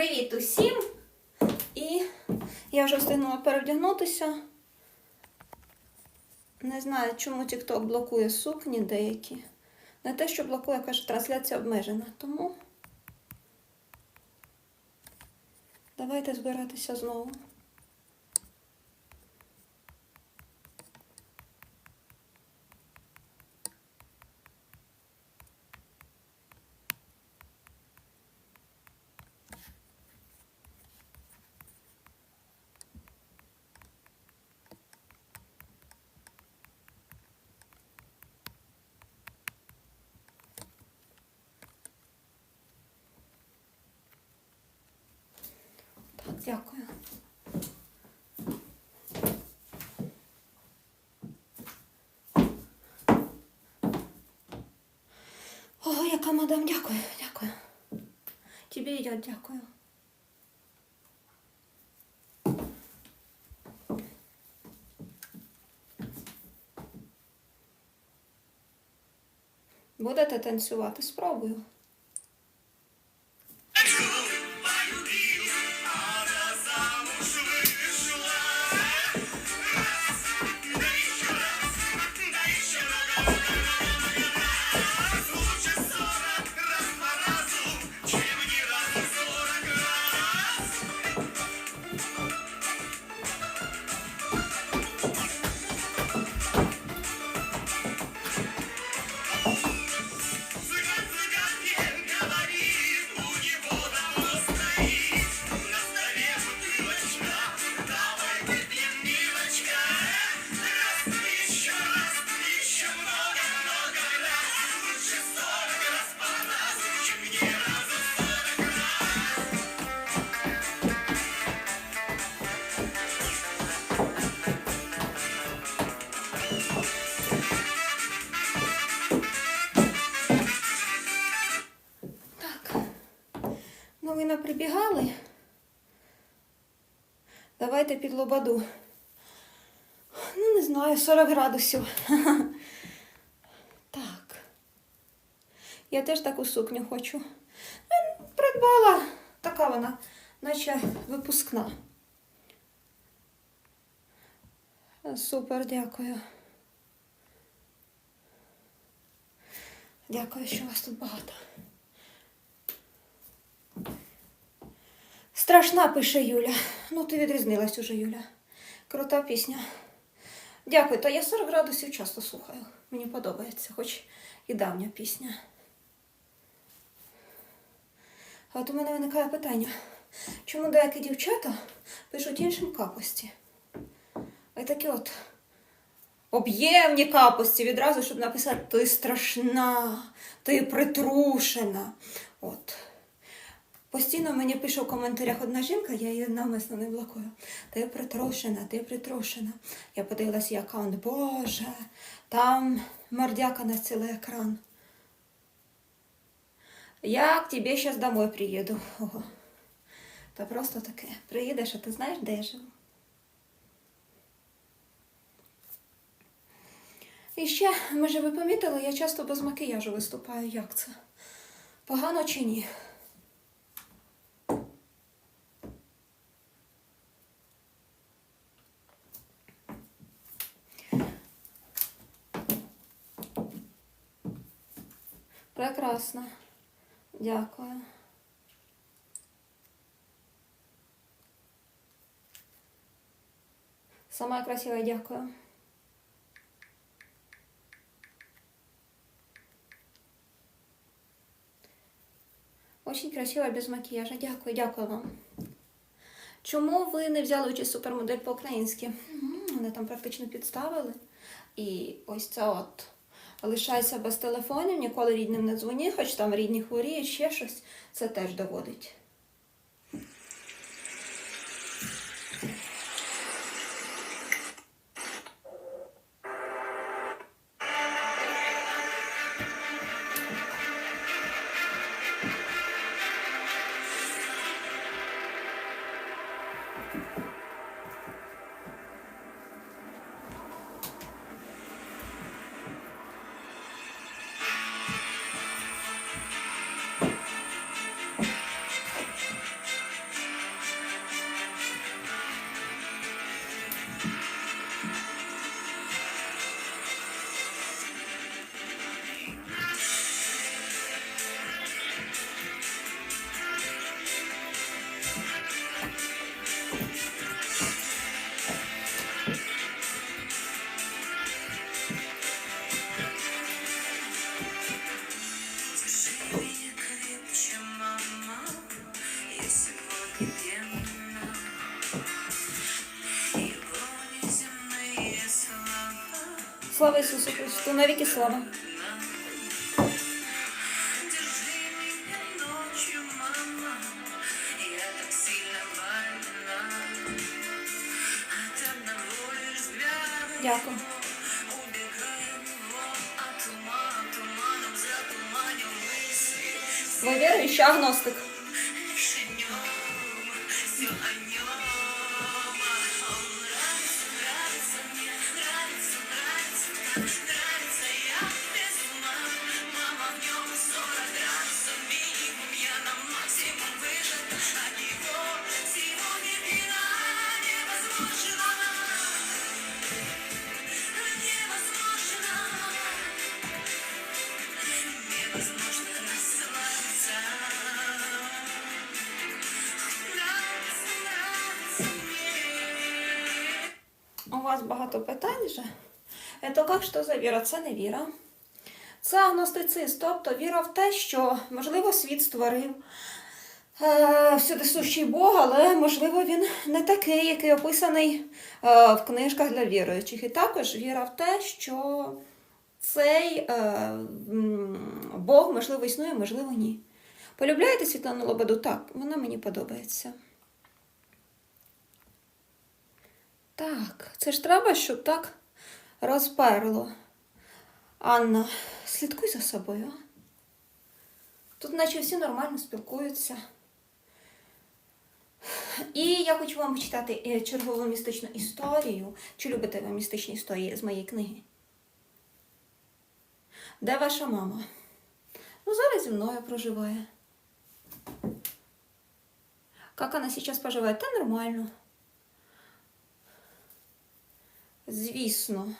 Привіт усім! І я вже встигнула перевдягнутися. Не знаю, чому TikTok блокує сукні деякі. Не те, що блокує, каже, трансляція обмежена. Тому давайте збиратися знову. Дякую. О, яка мадам, дякую, дякую. Тебе йде, дякую. Будете танцювати? Спробую. Давайте під лободу. Ну, не знаю, 40 градусів. Так. Я теж таку сукню хочу. Е, Придбала. Така вона, наче випускна. Супер, дякую. Дякую, що вас тут багато. Страшна, пише Юля. Ну, ти відрізнилась уже, Юля. Крута пісня. Дякую, та я 40 градусів часто слухаю. Мені подобається, хоч і давня пісня. А от у мене виникає питання, чому деякі дівчата пишуть іншим капості? А такі от об'ємні капості відразу, щоб написати ти страшна, ти притрушена. От. Постійно мені пише в коментарях одна жінка, я її навмисно не блокую. Ти притрушена, ти притрушена. Я подивилася її аккаунт, боже, там мордяка на цілий екран. Я к тебе зараз домой приїду. Ого. Та просто таке. Приїдеш, а ти знаєш, де я живу. І ще, може, ви помітили, я часто без макіяжу виступаю. Як це? Погано чи ні? Прекрасно. Дякую. Самая красивая, дякую. Очень красиво без макіяжа. Дякую, дякую вам. Чому ви не взяли участь супермодель по-українськи? Вони там практично підставили. І ось це от лишайся без телефонів, ніколи рідним не дзвоні, хоч там рідні хворіють, ще щось. Це теж доводить. Ісусу Христу, навіки слава. ночью, мама, я так багато питань вже. То як що за віра? Це не віра. Це агностицизм, тобто віра в те, що, можливо, світ створив е, всюди сущий Бог, але, можливо, він не такий, який описаний е, в книжках для віруючих. І також віра в те, що цей е, Бог, можливо, існує, можливо, ні. Полюбляєте Світлану Лободу? Так, вона мені подобається. Так, це ж треба, щоб так розперло. Анна, слідкуй за собою. а? Тут наче всі нормально спілкуються. І я хочу вам почитати е, чергову містичну історію. Чи любите ви містичні історії з моєї книги? Де ваша мама? Ну, зараз зі мною проживає. Як вона зараз поживає? Та нормально. Звісно.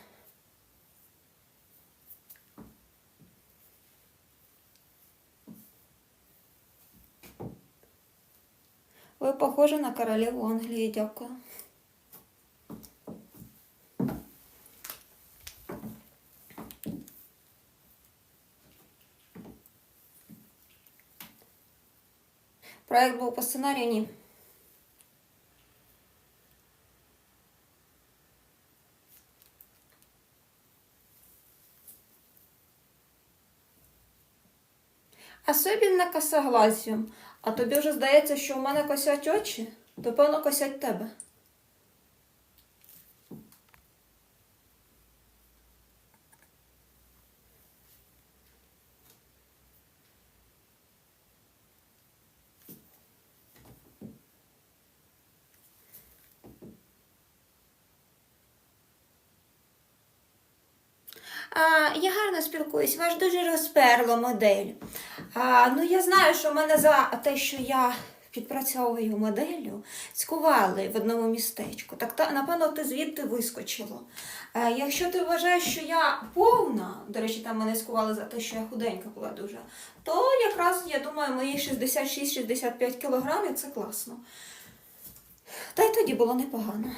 Ви похожі на королеву Англії, дякую. Проект був по сценарію, ні. Особенно косоглазію. А тобі вже здається, що у мене косять очі, то певно косять тебе. А, я гарно спілкуюсь, ваш дуже розперло модель. А, ну, я знаю, що мене за те, що я підпрацьовую моделлю, цькували в одному містечку. Так, та, напевно, ти звідти вискочило. А, якщо ти вважаєш, що я повна, до речі, там мене цькували за те, що я худенька була дуже, то якраз, я думаю, мої 66-65 кілограмів це класно. Та й тоді було непогано.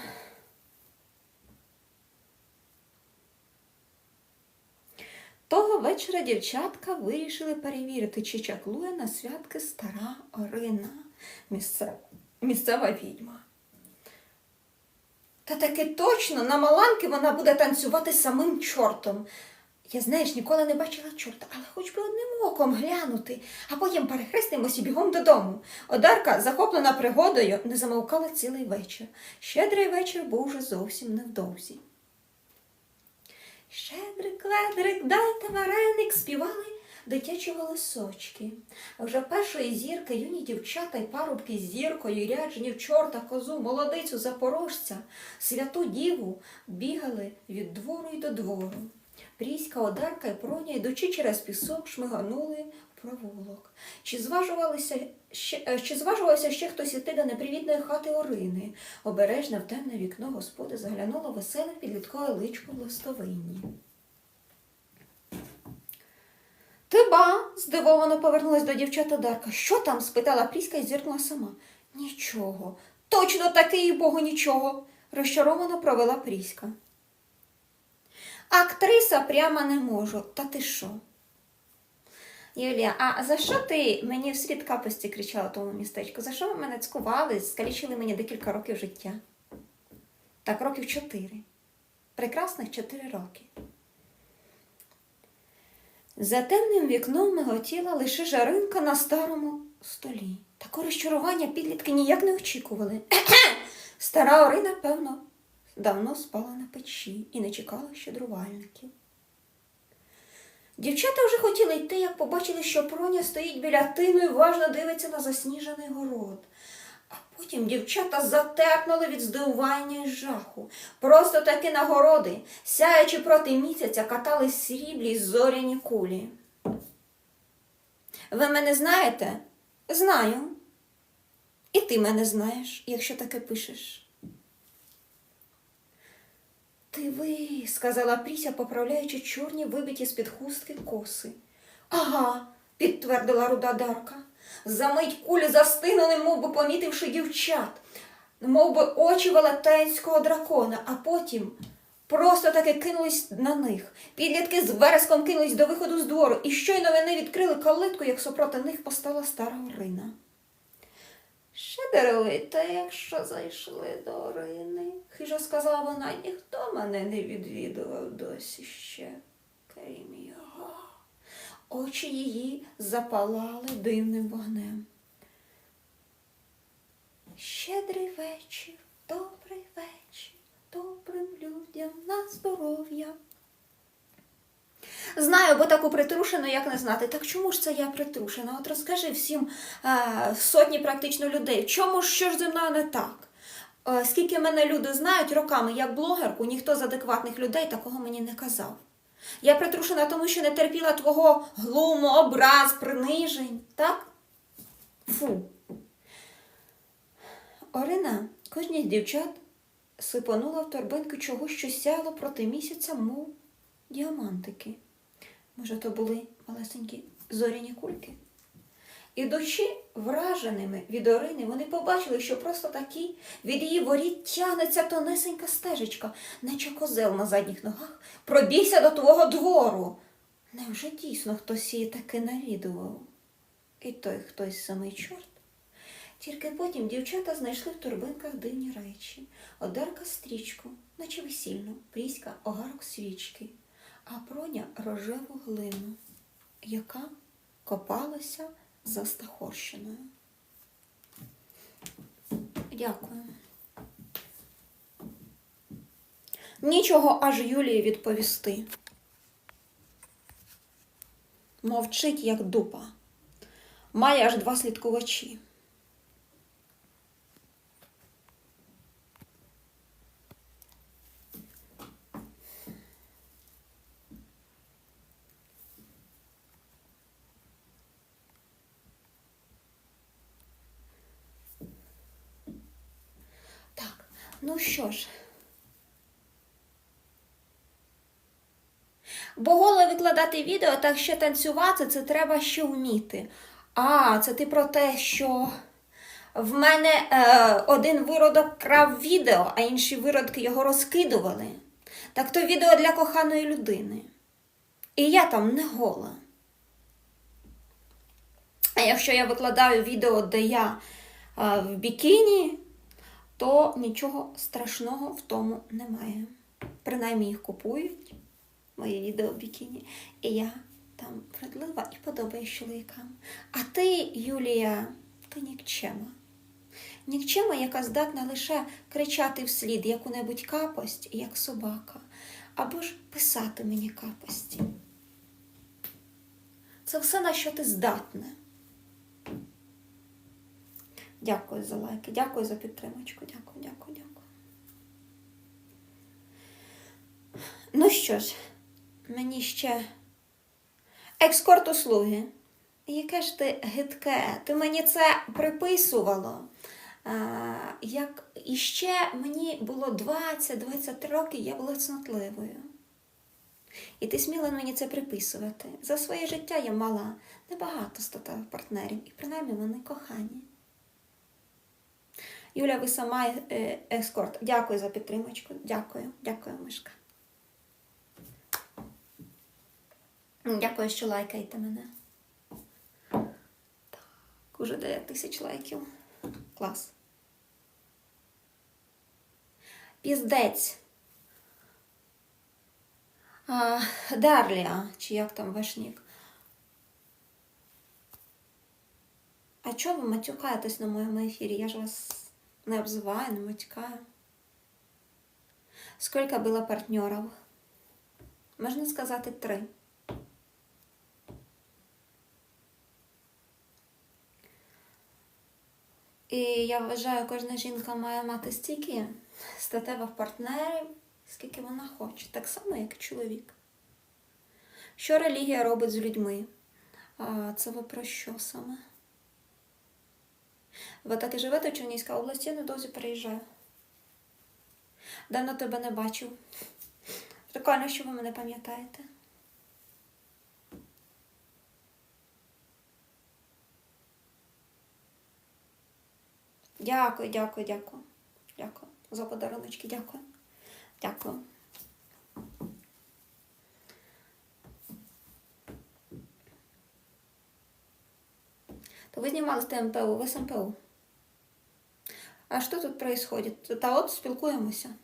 Того вечора дівчатка вирішили перевірити, чи чаклує на святки стара Орина, місцева, місцева відьма. Та таки точно на маланки вона буде танцювати самим чортом. Я, знаєш, ніколи не бачила чорта, але хоч би одним оком глянути, а потім перехрестимось і бігом додому. Одарка, захоплена пригодою, не замовкала цілий вечір. Щедрий вечір був вже зовсім невдовзі. Щедрик, ведрик, дайте вареник, співали дитячі голосочки. Вже першої зірки юні дівчата й парубки з зіркою, ряджені в чорта, козу, молодицю, запорожця, святу діву бігали від двору й до двору. Пріська, Одарка і Проня, йдучи через пісок, шмиганули в провулок. Чи зважувалися ще, е, чи зважувався ще хтось іти до непривітної хати Орини? Обережно в темне вікно господи заглянуло веселе підліткове личко в листовинні. Ти ба? здивовано повернулась до дівчата Дарка. Що там? спитала Пріська і зіркнула сама. Нічого. Точно таки, і Богу, нічого, розчаровано провела Пріська. Актриса прямо не можу. Та ти що? Юлія, а за що ти мені вслід капості кричала в тому містечку? За що ви мене цькували, скалічили мені декілька років життя? Так, років чотири. Прекрасних чотири роки. За темним вікном миготіла лише жаринка на старому столі. Такого розчарування підлітки ніяк не очікували. Стара Орина, певно, давно спала на печі і не чекала щедрувальників. Дівчата вже хотіли йти, як побачили, що проня стоїть біля тину і важно дивиться на засніжений город. А потім дівчата затерпнули від здивування і жаху. Просто таки нагороди, сяючи проти місяця, катали сріблі зоряні кулі. Ви мене знаєте? Знаю. І ти мене знаєш, якщо таке пишеш. Ти ви, сказала Пріся, поправляючи чорні вибиті з-під хустки коси. Ага, підтвердила руда Дарка. Замить кулі застигнули, мов би помітивши дівчат, мов би очі велетенського дракона, а потім просто таки кинулись на них. Підлітки з вереском кинулись до виходу з двору, і щойно вони відкрили калитку, як супроти них постала стара Орина. Ще даруйте, якщо зайшли до Орини, хижо сказала вона, ніхто мене не відвідував досі ще, крім його. Очі її запалали дивним вогнем. Щедрий вечір, добрий вечір, добрим людям на здоров'я. Знаю, бо таку притрушену, як не знати. Так чому ж це я притрушена? От розкажи всім е, сотні практично людей, чому ж що ж зі мною не так? Е, скільки мене люди знають роками як блогерку, ніхто з адекватних людей такого мені не казав. Я притрушена тому, що не терпіла твого глуму, образ, принижень, так? Фу. Орина, кожній з дівчат сипанула в торбинку чогось, що сяло проти місяця, мов діамантики. Може, то були малесенькі зоряні кульки? Ідучи враженими від Орини, вони побачили, що просто такі від її воріт тягнеться тонесенька стежечка, наче козел на задніх ногах, пробігся до твого двору. Невже дійсно хтось її таки навідував? І той хтось самий чорт. Тільки потім дівчата знайшли в торбинках дивні речі, одарка стрічку, наче весільну, пріська огарок свічки, а проня рожеву глину, яка копалася за Стахорщиною. Дякую. Нічого аж Юлії відповісти. Мовчить, як дупа. Має аж два слідкувачі. Так, ну що ж. Бо голо викладати відео, так ще танцювати, це треба ще вміти. А, це ти про те, що в мене е, один виродок крав відео, а інші виродки його розкидували. Так то відео для коханої людини. І я там не гола. А якщо я викладаю відео, де я е, в бікіні, то нічого страшного в тому немає. Принаймні їх купують, мої відео бікіні, і я там вродлива і подобаюсь чоловікам. А ти, Юлія, ти нікчема. Нікчема, яка здатна лише кричати вслід яку-небудь капость, як собака, або ж писати мені капості. Це все, на що ти здатна. Дякую за лайки, дякую за підтримочку. Дякую, дякую, дякую. Ну що ж, мені ще екскорт услуги. Яке ж ти гидке, ти мені це приписувало. А, як іще мені було 20-23 роки, я була цнотливою. І ти сміла мені це приписувати. За своє життя я мала небагато статевих партнерів, і принаймні вони кохані. Юля, ви сама е, ескорт. Дякую за підтримочку. Дякую, дякую, Мишка. Дякую, що лайкаєте мене. Так, уже 9 тисяч лайків. Клас. Піздець. А, Дарлія, чи як там ваш нік. А чого ви матюкаєтесь на моєму ефірі? Я ж вас не обзиваю, не матюкаю. Скільки було партнерів? Можна сказати три. І я вважаю, кожна жінка має мати стільки статевих партнерів, скільки вона хоче, так само, як і чоловік. Що релігія робить з людьми? А, це ви про що саме? Ви так і живете в Чернігівській області, я недовзі переїжджаю. Давно тебе не бачив. Прикольно, що ви мене пам'ятаєте. Дякую, дякую, дякую. Дякую за подаруночки, дякую. Дякую. То вы знімали з ТМПУ, ви з. А що тут происходит? Та от спілкуємося.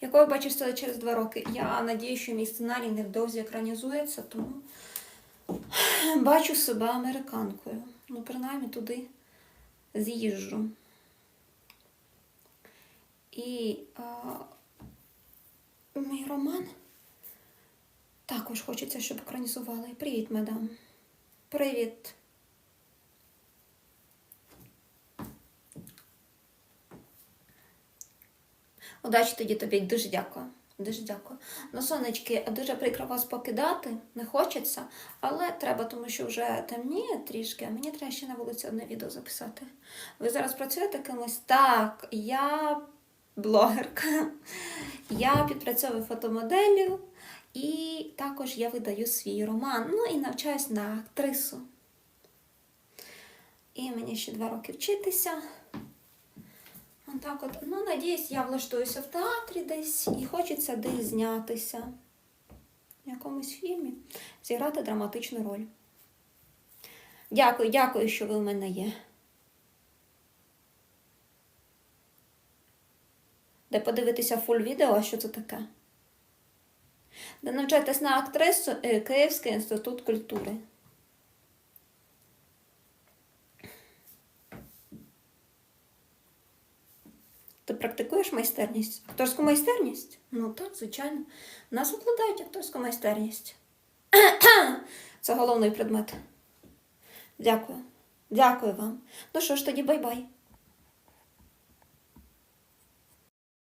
Якою бачиш це через два роки? Я надію, що мій сценарій невдовзі екранізується, тому бачу себе американкою. Ну, принаймні туди з'їжджу. І а, мій роман також хочеться, щоб екранізували. Привіт, мадам. Привіт. Удачі тоді тобі, дуже дякую. Дуже дякую. Ну, сонечки, дуже прикро вас покидати, не хочеться, але треба, тому що вже темніє трішки, а мені треба ще на вулиці одне відео записати. Ви зараз працюєте кимось? Так, я блогерка, я підпрацьовую фотомоделлю, і також я видаю свій роман. Ну і навчаюсь на актрису. І мені ще два роки вчитися. Отак от. Ну, надіюсь, я влаштуюся в театрі десь і хочеться десь знятися в якомусь фільмі, зіграти драматичну роль. Дякую, дякую, що ви в мене є. Де подивитися фуль відео, а що це таке? Де навчатись на актрису е, Київський інститут культури. Ти практикуєш майстерність? Акторську майстерність? Ну так, звичайно. Нас викладають акторську майстерність. Це головний предмет. Дякую. Дякую вам. Ну що ж тоді, бай-бай.